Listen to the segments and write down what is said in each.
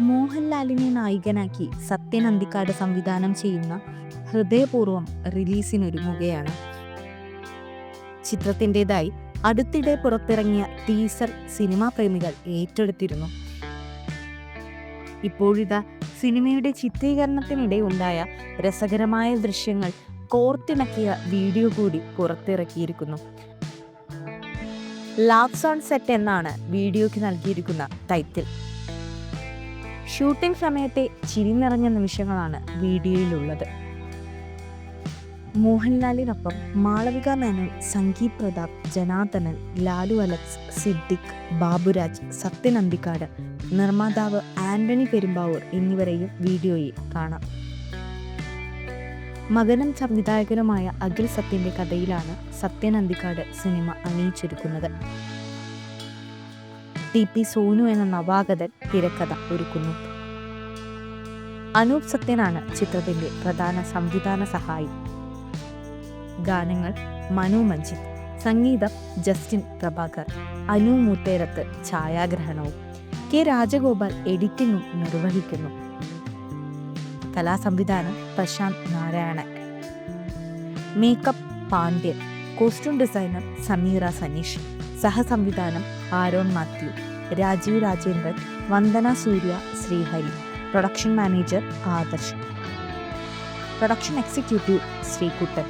മോഹൻലാലിനെ നായികനാക്കി സത്യൻ അന്തിക്കാട് സംവിധാനം ചെയ്യുന്ന ഹൃദയപൂർവം റിലീസിനൊരുങ്ങുകയാണ് ചിത്രത്തിന്റെതായി അടുത്തിടെ പുറത്തിറങ്ങിയ ടീസർ സിനിമാ പ്രേമികൾ ഏറ്റെടുത്തിരുന്നു. ഇപ്പോഴിതാ സിനിമയുടെ ചിത്രീകരണത്തിനിടെ ഉണ്ടായ രസകരമായ ദൃശ്യങ്ങൾ കോർത്തിണക്കിയ വീഡിയോ കൂടി പുറത്തിറക്കിയിരിക്കുന്നു. ലാവ്സ് ഓൺ സെറ്റ് എന്നാണ് വീഡിയോയ്ക്ക് നൽകിയിരിക്കുന്ന ടൈറ്റിൽ. ഷൂട്ടിംഗ് സമയത്തെ ചിരി നിറഞ്ഞ നിമിഷങ്ങളാണ് വീഡിയോയിലുള്ളത്. മോഹൻലാലിനൊപ്പം മാളവിക മേനോൻ സംഗീത് പ്രതാപ് ജനാർദ്ദനൻ ലാലു അലക്സ് സിദ്ദിഖ് ബാബുരാജ് സത്യൻ അന്തിക്കാട് നിർമ്മാതാവ് ആന്റണി പെരുമ്പാവൂർ എന്നിവരെയും വീഡിയോയിൽ കാണാം. മകനും സംവിധായകനുമായ അഖിൽ സത്യന്റെ കഥയിലാണ് സത്യൻ അന്തിക്കാട് സിനിമ അണിയിച്ചൊരുക്കുന്നത്. ടി പി സോനു എന്ന നവാഗതൻ തിരക്കഥ ഒരുക്കുന്നു. അനൂപ് സത്യനാണ് ചിത്രത്തിന്റെ പ്രധാന സംവിധാന സഹായി. ഗാനങ്ങൾ മനു മഞ്ജിത്ത് സംഗീതം ജസ്റ്റിൻ പ്രഭാകർ അനു മൂത്തേരത്ത് ഛായാഗ്രഹണവും കെ രാജഗോപാൽ എഡിറ്റിംഗും നിർവഹിക്കുന്നു. കലാസംവിധാനം Prashanth Narayanan. Makeup Pandian costume designer Sameera Saneesh. സഹസംവിധാനം Aaron Mathew Rajeev Rajendran Vandana Surya Sreehari production manager Adarsh. Production executive Sreekuttan.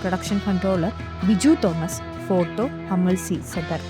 Production controller Biju Thomas photo Amal C. സദർ